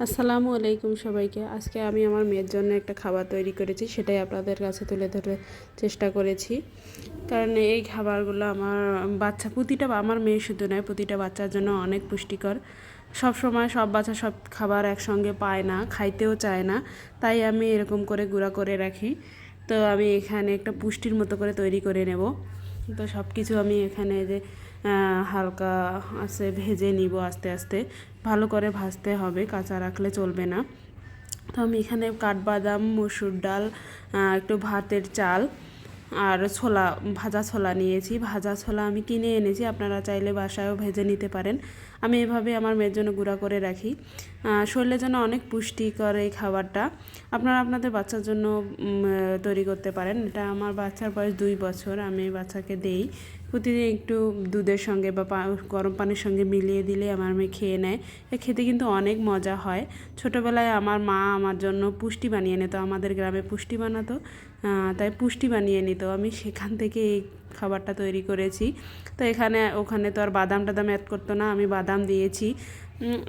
আসসালামু আলাইকুম সবাইকে। আজকে আমি আমার মেয়ের জন্য একটা খাবার তৈরি করেছি, সেটাই আপনাদের কাছে তুলে ধরে চেষ্টা করেছি। কারণ এই খাবারগুলো আমার বাচ্চা, প্রতিটা আমার মেয়ে শুধু নয়, প্রতিটা বাচ্চার জন্য অনেক পুষ্টিকর। সব সময় সব বাচ্চা সব খাবার একসঙ্গে পায় না, খাইতেও চায় না, তাই আমি এরকম করে গুঁড়া করে রাখি। তো আমি এখানে একটা পুষ্টির মতো করে তৈরি করে নেব। তো সব কিছু আমি এখানে যে হালকা আছে, ভেজে নিব আস্তে আস্তে। ভালো করে ভাজতে হবে, কাঁচা রাখলে চলবে না। তো আমি এখানে কাঠবাদাম, মসুর ডাল একটু ভাতের চাল আর ছোলা, ভাজা ছোলা নিয়েছি। ভাজা ছোলা আমি কিনে এনেছি, আপনারা চাইলে বাসায়ও ভেজে নিতে পারেন। আমি এভাবে আমার মেয়ের জন্য গুঁড়া করে রাখি। শরীরের জন্য অনেক পুষ্টিকর এই খাবারটা। আপনারা আপনাদের বাচ্চার জন্য তৈরি করতে পারেন। এটা আমার বাচ্চার বয়স দুই বছর, আমি বাচ্চাকে দেই। প্রতিদিন একটু দুধের সঙ্গে বা গরম পানির সঙ্গে মিলিয়ে দিলে আমার মেয়ে খেয়ে নেয়। এ খেতে কিন্তু অনেক মজা হয়। ছোটোবেলায় আমার মা আমার জন্য পুষ্টি বানিয়ে নিত, আমাদের গ্রামে পুষ্টি বানাতো। তাই পুষ্টি বানিয়ে নিত। আমি সেখান থেকে এই খাবারটা তৈরি করেছি। তো এখানে, ওখানে তো আর বাদাম টাদাম অ্যাড করতো না, আমি বাদাম দিয়েছি।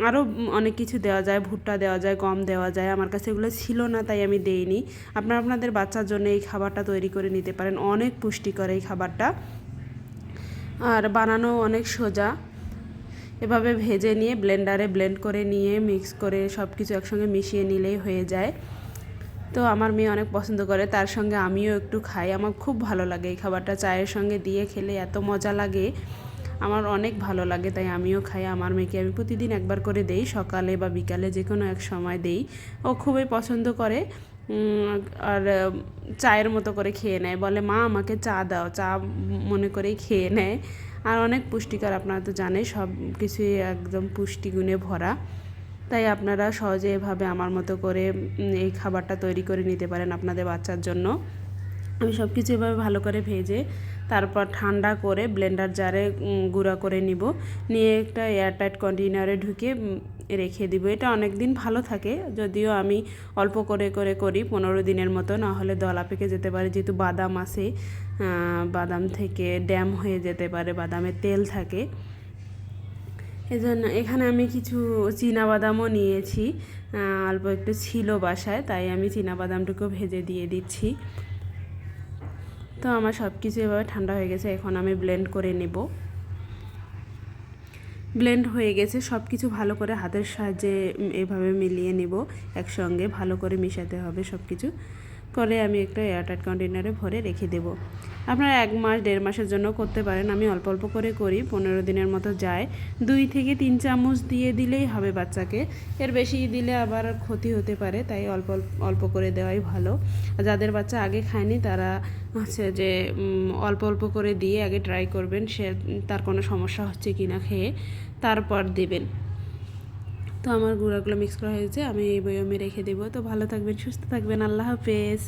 আরও অনেক কিছু দেওয়া যায়, ভুট্টা দেওয়া যায়, গম দেওয়া যায়, আমার কাছে এগুলো ছিল না, তাই আমি দেইনি। আপনারা আপনাদের বাচ্চার জন্য এই খাবারটা তৈরি করে নিতে পারেন, অনেক পুষ্টিকর এই খাবারটা। আর বানানো অনেক সোজা। এভাবে ভেজে নিয়ে ব্লেন্ডারে ব্লেন্ড করে নিয়ে মিক্স করে সব কিছু একসঙ্গে মিশিয়ে নিলেই হয়ে যায়। তো আমার মেয়ে অনেক পছন্দ করে, তার সঙ্গে আমিও একটু খাই। আমার খুব ভালো লাগে এই খাবারটা। চায়ের সঙ্গে দিয়ে খেলে এত মজা লাগে। আমার অনেক ভালো লাগে, তাই আমিও খাই। আমার মেয়েকে আমি প্রতিদিন একবার করে দেই, সকালে বা বিকালে যে কোনো এক সময় দেই। ও খুবই পছন্দ করে আর চায়ের মতো করে খেয়ে নেয়। বলে, মা, আমাকে চা দাও। চা মনে করেই খেয়ে নেয়। আর অনেক পুষ্টিকর, আপনারা তো জানেন সব কিছুই একদম পুষ্টিগুণে ভরা। তাই আপনারা সহজে এভাবে আমার মতো করে এই খাবারটা তৈরি করে নিতে পারেন আপনাদের বাচ্চার জন্য। আমি সব কিছু এভাবে ভালো করে ভেজে তারপর ঠান্ডা করে ব্লেন্ডার জারে গুঁড়া করে নিব। নিয়ে একটা এয়ারটাইট কন্টেনারে ঢুকে রেখে দিব। এটা অনেক দিন ভালো থাকে যদিও আমি অল্প করে করে করি পনেরো দিনের মতো না হলে দলা পেকে যেতে পারে। যেহেতু বাদাম আহ, বাদাম থেকে ড্যাম হয়ে যেতে পারে বাদামের তেল থাকে। এজন্য এখানে আমি কিছু বাদামও নিয়েছি অল্প একটু ছিল বাসায়, তাই আমি বাদামটুকু ভেজে দিয়ে দিচ্ছি। তো আমার সব কিছু এভাবে ঠান্ডা হয়ে গেছে, এখন আমি ব্লেন্ড করে নেব। ব্লেন্ড হয়ে গেছে সব কিছু ভালো করে হাতের সাহায্যে এভাবে মিলিয়ে নেব, একসঙ্গে ভালো করে মিশাতে হবে সব কিছু করে আমি একটা এয়ারটাইট কন্টেনারে ভরে রেখে দেব। আপনারা এক মাস, দেড় মাসের জন্য করতে পারেন। আমি অল্প অল্প করে করি, পনেরো দিনের মতো যায়। দুই থেকে তিন চামচ দিয়ে দিলেই হবে বাচ্চাকে। এর বেশি দিলে আবার ক্ষতি হতে পারে, তাই অল্প অল্প করে দেওয়াই ভালো। যাদের বাচ্চা আগে খায়নি, তারা হচ্ছে যে অল্প অল্প করে দিয়ে আগে ট্রাই করবেন। সে, তার কোনো সমস্যা হচ্ছে কি না খেয়ে তারপর দেবেন। তো আমার গুঁড়াগুলো মিক্স করা হয়েছে, আমি এই বয়মে রেখে দেবো। তো ভালো থাকবেন, সুস্থ থাকবেন, আল্লাহ হাফেজ।